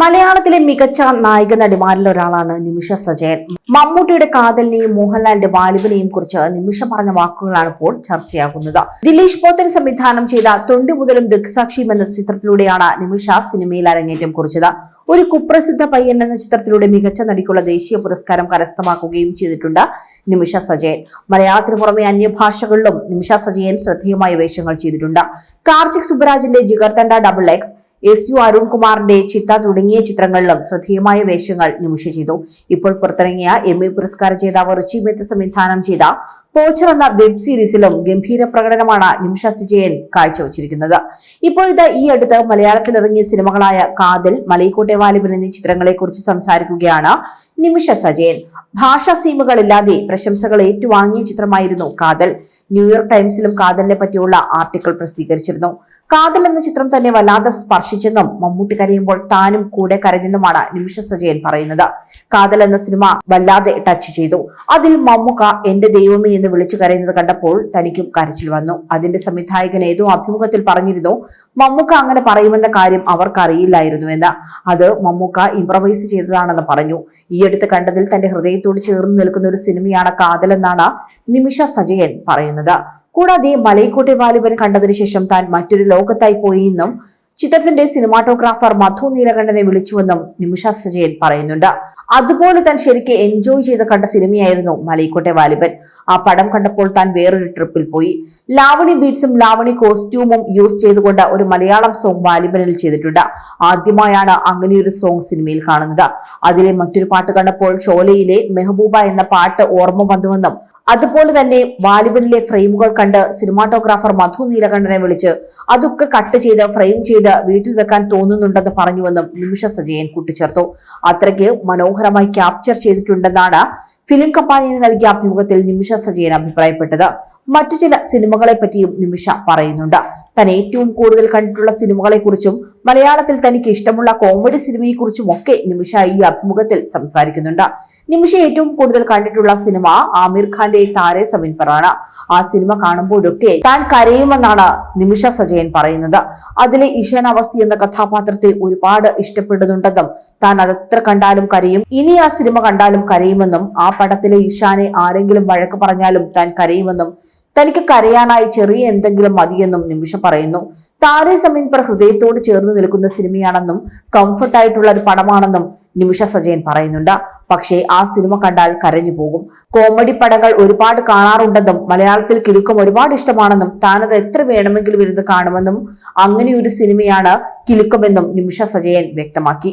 മലയാളത്തിലെ മികച്ച നായിക നടിമാരിൽ ഒരാളാണ് നിമിഷ സജയൻ. മമ്മൂട്ടിയുടെ കാതലിനെയും മോഹൻലാലിന്റെ വാലിബിനെയും കുറിച്ച് നിമിഷ പറഞ്ഞ വാക്കുകളാണ് ഇപ്പോൾ ചർച്ചയാകുന്നത്. ദിലീഷ് പോത്തൻ സംവിധാനം ചെയ്ത തൊണ്ടി മുതലും ദൃക്സാക്ഷിയും എന്ന ചിത്രത്തിലൂടെയാണ് നിമിഷ സിനിമയിൽ അരങ്ങേറ്റം കുറിച്ചത്. ഒരു കുപ്രസിദ്ധ പയ്യൻ എന്ന ചിത്രത്തിലൂടെ മികച്ച നടിക്കുള്ള ദേശീയ പുരസ്കാരം കരസ്ഥമാക്കുകയും ചെയ്തിട്ടുണ്ട് നിമിഷ സജയൻ. മലയാളത്തിന് പുറമെ അന്യഭാഷകളിലും നിമിഷ സജയൻ ശ്രദ്ധേയമായ വേഷങ്ങൾ ചെയ്തിട്ടുണ്ട്. Karthik സുബരാജിന്റെ Jigarthanda double X S U അരുൺകുമാറിന്റെ Chithha ചിത്രങ്ങളിലും ശ്രദ്ധേയമായ വേഷങ്ങൾ നിമിഷ ചെയ്തു. ഇപ്പോൾ പുറത്തിറങ്ങിയ എം എ പുരസ്കാര ജേതാവ് റിച്ചി മെത്ത് സംവിധാനം ചെയ്ത പോച്ചർ എന്ന വെബ് സീരീസിലും ഗംഭീര പ്രകടനമാണ് നിമിഷ സിജയൻ കാഴ്ചവച്ചിരിക്കുന്നത്. ഇപ്പോഴത്തെ ഈ അടുത്ത് മലയാളത്തിലിറങ്ങിയ സിനിമകളായ കാതിൽ മലൈക്കോട്ടെ വാലിബൻ എന്നീ ചിത്രങ്ങളെ കുറിച്ച് സംസാരിക്കുകയാണ് നിമിഷ സജയൻ. ഭാഷാ സീമകളില്ലാതെ പ്രശംസകൾ ഏറ്റുവാങ്ങിയ ചിത്രമായിരുന്നു കാതൽ. ന്യൂയോർക്ക് ടൈംസിലും കാതലിനെ പറ്റിയുള്ള ആർട്ടിക്കിൾ പ്രസിദ്ധീകരിച്ചിരുന്നു. കാതൽ എന്ന ചിത്രം തന്നെ വല്ലാതെ സ്പർശിച്ചെന്നും മമ്മൂട്ടി കരയുമ്പോൾ താനും കൂടെ കരഞ്ഞെന്നുമാണ് നിമിഷ സജയൻ പറയുന്നത്. കാതൽ എന്ന സിനിമ വല്ലാതെ ടച്ച് ചെയ്തു. അതിൽ മമ്മുക്ക എന്റെ ദൈവമേ എന്ന് വിളിച്ചു കരയുന്നത് കണ്ടപ്പോൾ തനിക്കും കരച്ചിൽ വന്നു. അതിന്റെ സംവിധായകൻ ഏതോ അഭിമുഖത്തിൽ പറഞ്ഞിരുന്നു മമ്മുക്ക അങ്ങനെ പറയുമെന്ന കാര്യം അവർക്കറിയില്ലായിരുന്നു എന്ന് അത് മമ്മുക്ക ഇംപ്രവൈസ് ചെയ്തതാണെന്ന് പറഞ്ഞു. ഈ അടുത്ത് കണ്ടതിൽ തന്റെ ഹൃദയത്തോട് ചേർന്ന് നിൽക്കുന്ന ഒരു സിനിമയാണ് കാതലെന്നാണ് നിമിഷ സജയൻ പറയുന്നത്. കൂടാതെ മലൈക്കോട്ടെ വാലിബൻ കണ്ടതിന് ശേഷം താൻ മറ്റൊരു ലോകത്തായി പോയി എന്നും ചിത്രത്തിന്റെ സിനിമാറ്റോഗ്രാഫർ മധു നീലകണ്ഠനെ വിളിച്ചുവെന്നും നിമിഷ സജയൻ പറയുന്നുണ്ട്. അതുപോലെ താൻ ശരിക്കും എൻജോയ് ചെയ്ത് കണ്ട സിനിമയായിരുന്നു മലൈക്കോട്ടെ വാലിബൻ. ആ പടം കണ്ടപ്പോൾ താൻ വേറൊരു ട്രിപ്പിൽ പോയി. ലാവണി ബീറ്റ്സും ലാവണി കോസ്റ്റ്യൂമും യൂസ് ചെയ്തുകൊണ്ട് ഒരു മലയാളം സോങ് വാലിബനിൽ ചെയ്തിട്ടുണ്ട്. ആദ്യമായാണ് അങ്ങനെയൊരു സോങ് സിനിമയിൽ കാണുന്നത്. അതിലെ മറ്റൊരു പാട്ട് കണ്ടപ്പോൾ ഷോലയിലെ മെഹബൂബ എന്ന പാട്ട് ഓർമ്മ വന്നുവെന്നും അതുപോലെ തന്നെ വാലിബനിലെ ഫ്രെയിമുകൾ കണ്ട് സിനിമാറ്റോഗ്രാഫർ മധു നീലകണ്ഠനെ വിളിച്ച് അതൊക്കെ കട്ട് ചെയ്ത് ഫ്രെയിം ചെയ്ത് വീട്ടിൽ വെക്കാൻ തോന്നുന്നുണ്ടെന്ന് പറഞ്ഞുവെന്നും നിമിഷ സജയൻ കൂട്ടിച്ചേർത്തു. അത്രയ്ക്ക് മനോഹരമായി ക്യാപ്ചർ ചെയ്തിട്ടുണ്ടെന്നാണ് ഫിലിം കമ്പാനിയന് നൽകിയ അഭിമുഖത്തിൽ നിമിഷ സജയൻ അഭിപ്രായപ്പെട്ടത്. മറ്റു ചില സിനിമകളെ പറ്റിയും നിമിഷ പറയുന്നുണ്ട്. താൻ ഏറ്റവും കൂടുതൽ കണ്ടിട്ടുള്ള സിനിമകളെ കുറിച്ചും മലയാളത്തിൽ തനിക്ക് ഇഷ്ടമുള്ള കോമഡി സിനിമയെ കുറിച്ചും ഒക്കെ നിമിഷ ഈ അഭിമുഖത്തിൽ സംസാരിക്കുന്നുണ്ട്. നിമിഷ ഏറ്റവും കൂടുതൽ കണ്ടിട്ടുള്ള സിനിമ ആമിർ ഖാന്റെ താരെ സമിൻ പറാണ്. ആ സിനിമ കാണുമ്പോഴൊക്കെ താൻ കരയുമെന്നാണ് നിമിഷ സജയൻ പറയുന്നത്. അതിലെ ഈശാൻ അവസ്ഥ എന്ന കഥാപാത്രത്തെ ഒരുപാട് ഇഷ്ടപ്പെടുന്നുണ്ടെന്നും താൻ അതെത്ര കണ്ടാലും കരയും. ഇനി ആ സിനിമ കണ്ടാലും കരയുമെന്നും ആ പടത്തിലെ ഈശാനെ ആരെങ്കിലും വഴക്ക് പറഞ്ഞാലും താൻ കരയുമെന്നും തനിക്ക് കരയാനായി ചെറിയ എന്തെങ്കിലും മതിയെന്നും നിമിഷ പറയുന്നു. താരേ സമീൻ പർ ഹൃദയത്തോട് ചേർന്ന് നിൽക്കുന്ന സിനിമയാണെന്നും കംഫർട്ടായിട്ടുള്ള ഒരു പടമാണെന്നും നിമിഷ സജയൻ പറയുന്നുണ്ട്. പക്ഷേ ആ സിനിമ കണ്ടാൽ കരഞ്ഞു പോകും. കോമഡി പടങ്ങൾ ഒരുപാട് കാണാറുണ്ടെന്നും മലയാളത്തിൽ കിലുക്കം ഒരുപാട് ഇഷ്ടമാണെന്നും താനത് എത്ര വേണമെങ്കിലും ഇരുന്ന് കാണുമെന്നും അങ്ങനെ ഒരു സിനിമയാണ് കിലുക്കമെന്നും നിമിഷ സജയൻ വ്യക്തമാക്കി.